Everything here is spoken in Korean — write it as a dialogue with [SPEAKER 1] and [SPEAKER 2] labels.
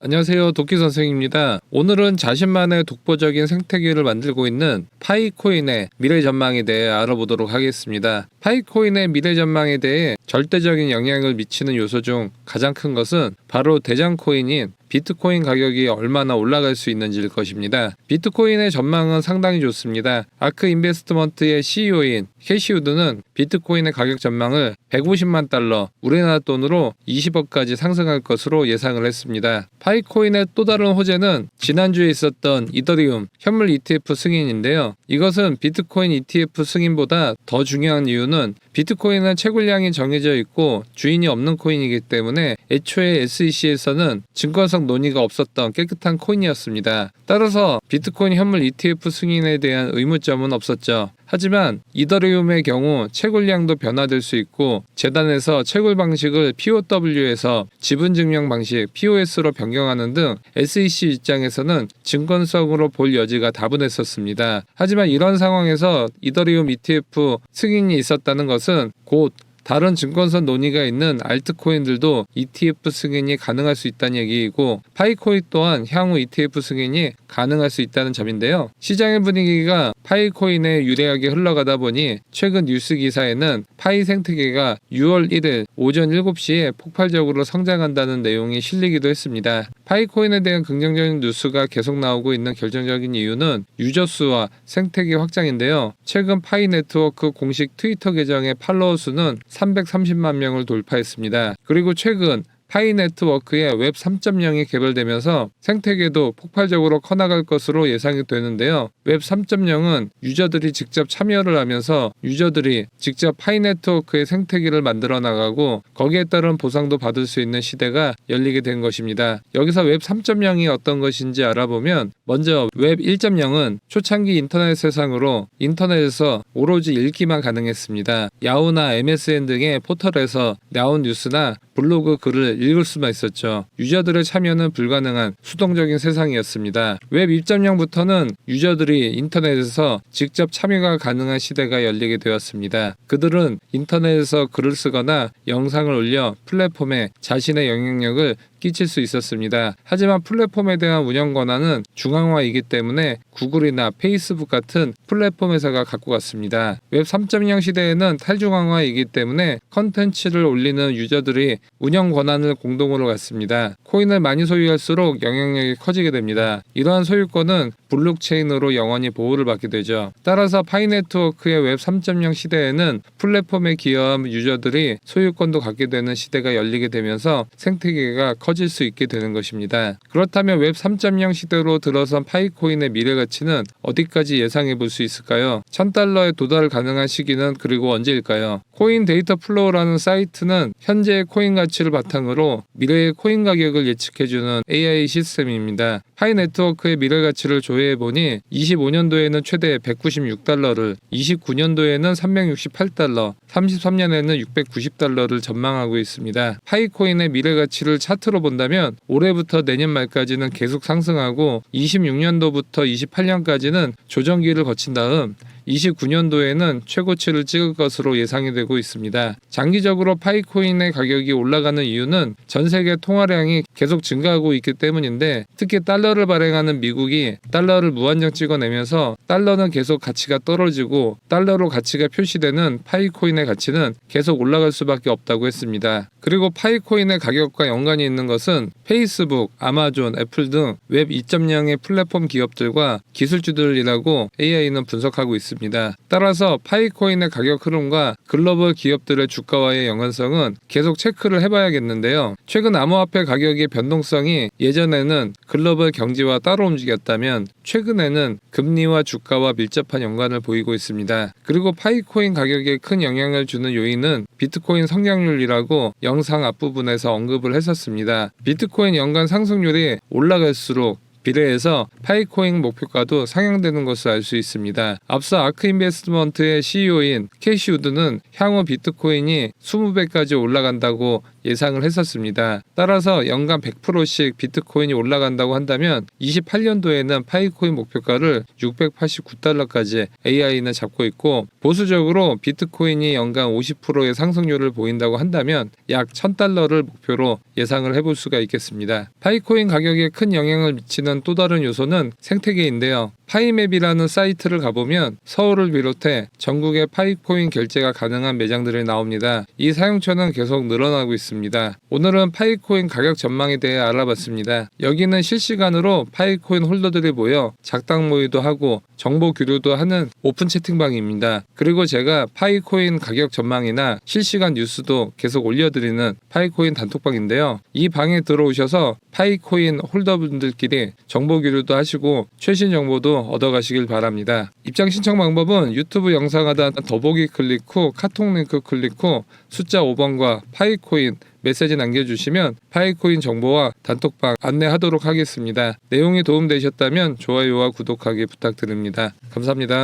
[SPEAKER 1] 안녕하세요. 도끼 선생입니다. 오늘은 자신만의 독보적인 생태계를 만들고 있는 파이코인의 미래 전망에 대해 알아보도록 하겠습니다. 파이코인의 미래 전망에 대해 절대적인 영향을 미치는 요소 중 가장 큰 것은 바로 대장 코인인 비트코인 가격이 얼마나 올라갈 수 있는지일 것입니다. 비트코인의 전망은 상당히 좋습니다. 아크 인베스트먼트의 CEO인 캐시우드는 비트코인의 가격 전망을 150만 달러, 우리나라 돈으로 20억까지 상승할 것으로 예상을 했습니다. 파이코인의 또 다른 호재는 지난주에 있었던 이더리움 현물 ETF 승인인데요. 이것은 비트코인 ETF 승인보다 더 중요한 이유는 비트코인은 채굴량이 정해져 있고 주인이 없는 코인이기 때문에 애초에 SEC에서는 증권성 논의가 없었던 깨끗한 코인이었습니다. 따라서 비트코인 현물 ETF 승인에 대한 의무점은 없었죠. 하지만 이더리움의 경우 채굴량도 변화될 수 있고 재단에서 채굴 방식을 POW에서 지분 증명 방식 POS로 변경하는 등 SEC 입장에서는 증권성으로 볼 여지가 다분했었습니다. 하지만 이런 상황에서 이더리움 ETF 승인이 있었다는 것은 곧 다른 증권선 논의가 있는 알트코인들도 ETF 승인이 가능할 수 있다는 얘기이고 파이코인 또한 향후 ETF 승인이 가능할 수 있다는 점인데요. 시장의 분위기가 파이코인에 유리하게 흘러가다 보니 최근 뉴스 기사에는 파이 생태계가 6월 1일 오전 7시에 폭발적으로 성장한다는 내용이 실리기도 했습니다. 파이코인에 대한 긍정적인 뉴스가 계속 나오고 있는 결정적인 이유는 유저 수와 생태계 확장인데요. 최근 파이 네트워크 공식 트위터 계정의 팔로워 수는 330만 명을 돌파했습니다. 그리고 최근 파이 네트워크의 웹 3.0이 개발되면서 생태계도 폭발적으로 커나갈 것으로 예상이 되는데요. 웹 3.0은 유저들이 직접 참여를 하면서 유저들이 직접 파이 네트워크의 생태계를 만들어 나가고 거기에 따른 보상도 받을 수 있는 시대가 열리게 된 것입니다. 여기서 웹 3.0이 어떤 것인지 알아보면 먼저 웹 1.0은 초창기 인터넷 세상으로 인터넷에서 오로지 읽기만 가능했습니다. 야후나 MSN 등의 포털에서 나온 뉴스나 블로그 글을 읽을 수만 있었죠. 유저들의 참여는 불가능한 수동적인 세상이었습니다. 웹 2.0부터는 유저들이 인터넷에서 직접 참여가 가능한 시대가 열리게 되었습니다. 그들은 인터넷에서 글을 쓰거나 영상을 올려 플랫폼에 자신의 영향력을 끼칠 수 있었습니다. 하지만 플랫폼에 대한 운영 권한은 중앙화이기 때문에 구글이나 페이스북 같은 플랫폼 회사가 갖고 갔습니다. 웹 3.0 시대에는 탈중앙화이기 때문에 컨텐츠를 올리는 유저들이 운영 권한을 공동으로 갖습니다. 코인을 많이 소유할수록 영향력이 커지게 됩니다. 이러한 소유권은 블록체인으로 영원히 보호를 받게 되죠. 따라서 파이 네트워크의 웹 3.0 시대에는 플랫폼에 기여한 유저들이 소유권도 갖게 되는 시대가 열리게 되면서 생태계가 커질 수 있게 되는 것입니다. 그렇다면 웹 3.0 시대로 들어선 파이코인의 미래 가치는 어디까지 예상해 볼 수 있을까요? 1000달러에 도달 가능한 시기는 그리고 언제일까요? 코인 데이터 플로우라는 사이트는 현재의 코인 가치를 바탕으로 미래의 코인 가격을 예측해주는 AI 시스템입니다. 파이 네트워크의 미래 가치를 조회해 보니 25년도에는 최대 196달러를, 29년도에는 368달러, 33년에는 690달러를 전망하고 있습니다. 파이코인의 미래 가치를 차트로 본다면 올해부터 내년 말까지는 계속 상승하고 26년도부터 28년까지는 조정기를 거친 다음 29년도에는 최고치를 찍을 것으로 예상이 되고 있습니다. 장기적으로 파이코인의 가격이 올라가는 이유는 전 세계 통화량이 계속 증가하고 있기 때문인데 특히 달러를 발행하는 미국이 달러를 무한정 찍어내면서 달러는 계속 가치가 떨어지고 달러로 가치가 표시되는 파이코인의 가치는 계속 올라갈 수밖에 없다고 했습니다. 그리고 파이코인의 가격과 연관이 있는 것은 페이스북, 아마존, 애플 등 웹 2.0의 플랫폼 기업들과 기술주들이라고 AI는 분석하고 있습니다. 따라서 파이코인의 가격 흐름과 글로벌 기업들의 주가와의 연관성은 계속 체크를 해봐야겠는데요. 최근 암호화폐 가격의 변동성이 예전에는 글로벌 경제와 따로 움직였다면 최근에는 금리와 주가와 밀접한 연관을 보이고 있습니다. 그리고 파이코인 가격에 큰 영향을 주는 요인은 비트코인 성장률이라고 영상 앞부분에서 언급을 했었습니다. 비트코인 연간 상승률이 올라갈수록 비례해서 파이코인 목표가도 상향되는 것을 알 수 있습니다. 앞서 아크 인베스트먼트의 CEO인 캐시 우드는 향후 비트코인이 20배까지 올라간다고 예상을 했었습니다. 따라서 연간 100%씩 비트코인이 올라간다고 한다면 28년도에는 파이코인 목표가를 689달러까지 AI는 잡고 있고 보수적으로 비트코인이 연간 50%의 상승률을 보인다고 한다면 약 1000달러를 목표로 예상을 해볼 수가 있겠습니다. 파이코인 가격에 큰 영향을 미치는 또 다른 요소는 생태계인데요. 파이맵이라는 사이트를 가보면 서울을 비롯해 전국에 파이코인 결제가 가능한 매장들이 나옵니다. 이 사용처는 계속 늘어나고 있습니다. 오늘은 파이코인 가격 전망에 대해 알아봤습니다. 여기는 실시간으로 파이코인 홀더들이 모여 작당 모의도 하고 정보 교류도 하는 오픈 채팅방입니다. 그리고 제가 파이코인 가격 전망이나 실시간 뉴스도 계속 올려드리는 파이코인 단톡방인데요. 이 방에 들어오셔서 파이코인 홀더분들끼리 정보 교류도 하시고 최신 정보도 얻어가시길 바랍니다. 입장 신청 방법은 유튜브 영상 하단 더보기 클릭 후 카톡 링크 클릭 후 숫자 5번과 파이코인 메시지 남겨주시면 파이코인 정보와 단톡방 안내하도록 하겠습니다. 내용이 도움되셨다면 좋아요와 구독하기 부탁드립니다. 감사합니다.